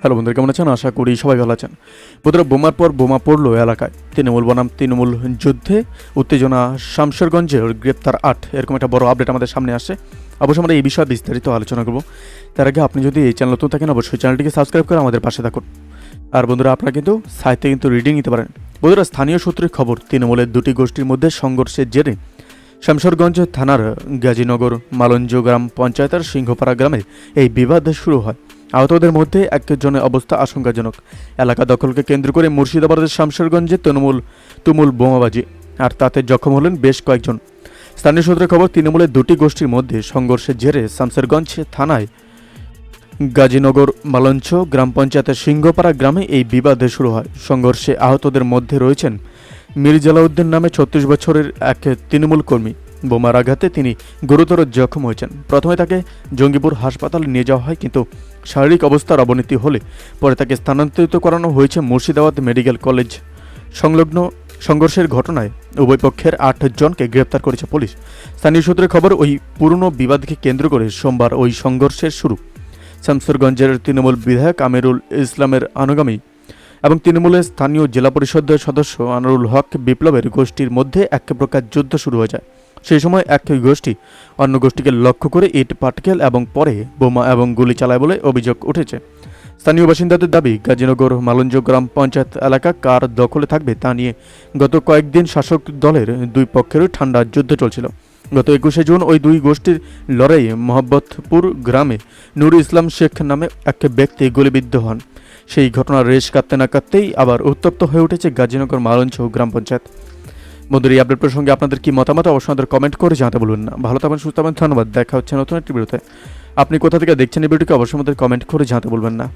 Hello বন্ধুরা, কেমন আছেন? আশা করি সবাই ভালো আছেন। বন্ধুরা, বোমার পর বোমা পড়ল এলাকায়। তৃণমূল বনাম, তৃণমূল যুদ্ধে উত্তেজনা শামশেরগঞ্জের গ্রেপ্তার আট। এরকম একটা বড় আপডেট আমাদের সামনে আসে অবশ্যই আমরা এই বিষয়ে বিস্তারিত আলোচনা করব। তার আগে আপনি যদি এই চ্যানেল নতুন থাকেন, অবশ্যই চ্যানেলটিকে সাবস্ক্রাইব করে আমাদের পাশে থাকুন। আর বন্ধুরা, আপনারা কিন্তু সাহিত্যে কিন্তু রিডিং নিতে পারেন। বন্ধুরা, স্থানীয় সূত্রের খবর তৃণমূলের দুটি গোষ্ঠীর মধ্যে সংঘর্ষের জেরে শামশেরগঞ্জ থানার গাজীনগর, মালঞ্জ গ্রাম পঞ্চায়েতের সিংহপাড়া গ্রামে এই বিবাদ শুরু হয়। আহতদের মধ্যে একজনের অবস্থা আশঙ্কাজনক। এলাকা দখলকে কেন্দ্র করে মুর্শিদাবাদের শামশেরগঞ্জে তৃণমূল, তুমুল বোমাবাজি। আর তাতে জখম হলেন বেশ কয়েকজন। স্থানীয় সূত্রে খবর, তৃণমূলের দুটি গোষ্ঠীর মধ্যে সংঘর্ষের জেরে শামশেরগঞ্জ থানায় গাজীনগর, মালঞ্চ গ্রাম পঞ্চায়েতের সিংহপাড়া গ্রামে এই বিবাদ শুরু হয়। সংঘর্ষে আহতদের মধ্যে রয়েছেন মির্জালাউদ্দিন নামে ছত্রিশ বছরের এক তৃণমূল কর্মী। বোমার আঘাতে তিনি গুরুতর জখম হয়েছেন। প্রথমে তাকে জঙ্গিপুর হাসপাতালে নিয়ে যাওয়া হয়, কিন্তু শারীরিক অবস্থার অবনতি হলে পরে তাকে স্থানান্তরিত করানো হয়েছে মুর্শিদাবাদ মেডিকেল কলেজ। সংলগ্ন সংঘর্ষের ঘটনায় উভয় পক্ষের আট জনকে গ্রেপ্তার করেছে পুলিশ। স্থানীয় সূত্রে খবর, ওই পুরনো বিবাদকে কেন্দ্র করে সোমবার ওই সংঘর্ষের শুরু। শামসুরগঞ্জের তৃণমূল বিধায়ক আমিরুল ইসলামের অনুগামী এবং তৃণমূলের স্থানীয় জেলা পরিষদের সদস্য আনোয়ারুল হক বিপ্লবের গোষ্ঠীর মধ্যে এক প্রকার যুদ্ধ শুরু হয়ে যায়। সেই সময় এক গোষ্ঠী। অন্য গোষ্ঠীকে লক্ষ্য করে ইট, পাটকেল এবং পরে বোমা এবং গুলি চালায় বলে অভিযোগ উঠেছে। স্থানীয় বাসিন্দাদের দাবি, গাজীনগর, মালঞ্জ গ্রাম পঞ্চায়েত এলাকা কার দখলে থাকবে তা নিয়ে গত কয়েকদিন শাসক দলের দুই পক্ষেরই ঠান্ডা যুদ্ধ চলছিল। গত একুশে জুন ওই দুই গোষ্ঠীর লড়াইয়ে মোহাম্মদপুর গ্রামে নুর ইসলাম শেখ নামে এক ব্যক্তি গুলিবিদ্ধ হন। সেই ঘটনার রেশ কাটতে না কাটতেই আবার উত্তপ্ত হয়ে উঠেছে গাজীনগর মালঞ্চ গ্রাম পঞ্চায়েত। বন্ধুর, এই আপডেট প্রসঙ্গে আপনাদের কি মতামত অবশ্যই আমাদের কমেন্ট করে জানাতে বলুন। না ভালো থাকবেন, সুস্থ থাকবেন, ধন্যবাদ। দেখা হচ্ছে নতুন একটি ভিডিওতে আপনি কোথা থেকে দেখছেন এই ভিডিওকে অবশ্যই আমাদের কমেন্ট করে জানাতে বলবেন না।